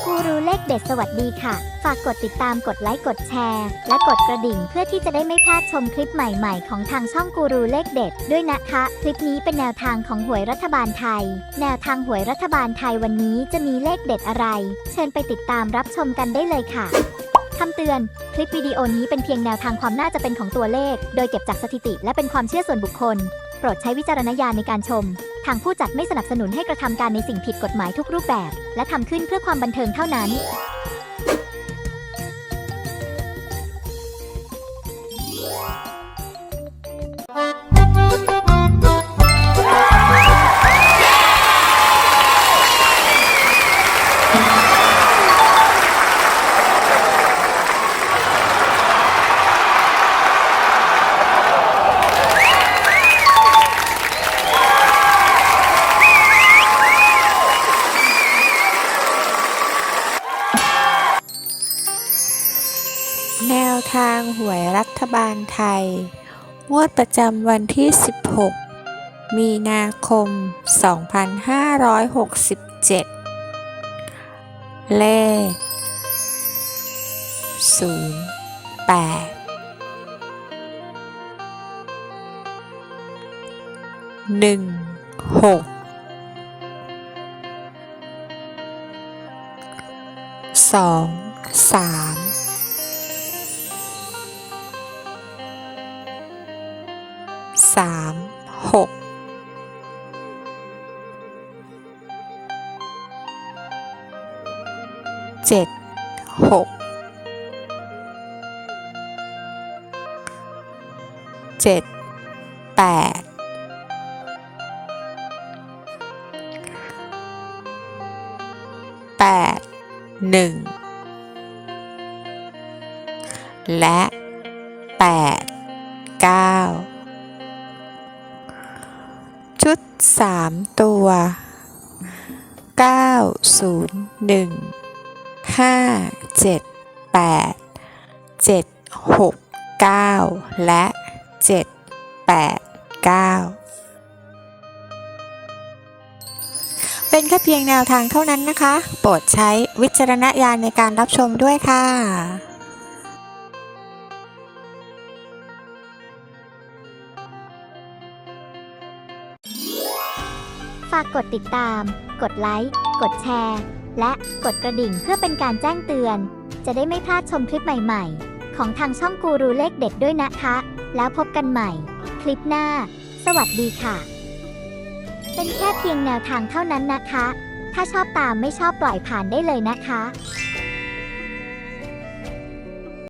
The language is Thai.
กูรูเลขเด็ดสวัสดีค่ะ ฝากกดติดตามกดไลค์กดแชร์ และกดกระดิ่งเพื่อที่จะได้ไม่พลาดชมคลิปใหม่ๆ ของทางช่องกูรูเลขเด็ดด้วยนะคะ คลิปนี้เป็นแนวทางของหวยรัฐบาลไทย แนวทางหวยรัฐบาลไทยวันนี้จะมีเลขเด็ดอะไร เชิญไปติดตามรับชมกันได้เลยค่ะคำเตือน คลิปวิดีโอนี้เป็นเพียงแนวทางความน่าจะเป็นของตัวเลข โดยเก็บจากสถิติและเป็นความเชื่อส่วนบุคคล โปรดใช้วิจารณญาณในการชม ทางผู้จัดไม่สนับสนุนให้กระทำการในสิ่งผิดกฎหมายทุกรูปแบบ และทำขึ้นเพื่อความบันเทิงเท่านั้น แนวทางหวยรัฐบาลไทย งวดประจำวันที่ 16 มีนาคม 2567 เลข 0 8 1 6 2 3 สามหกเจ็ดหกเจ็ดแปดแปดหนึ่งและแปดเก้า สามตัว 9 0 1 5 7 8 7 6 9 และ 7 8 9 เป็นแค่เพียงแนวทางเท่านั้นนะคะ โปรดใช้วิจารณญาณในการรับชมด้วยค่ะ ฝากกดติดตาม กดไลค์ กดแชร์ และกดกระดิ่งเพื่อเป็นการแจ้งเตือน จะได้ไม่พลาดชมคลิปใหม่ ๆ ของทางช่องกูรูเลขเด็ดด้วยนะคะ แล้วพบกันใหม่ คลิปหน้า สวัสดีค่ะ เป็นแค่เพียงแนวทางเท่านั้นนะคะ ถ้าชอบตามไม่ชอบปล่อยผ่านได้เลยนะคะ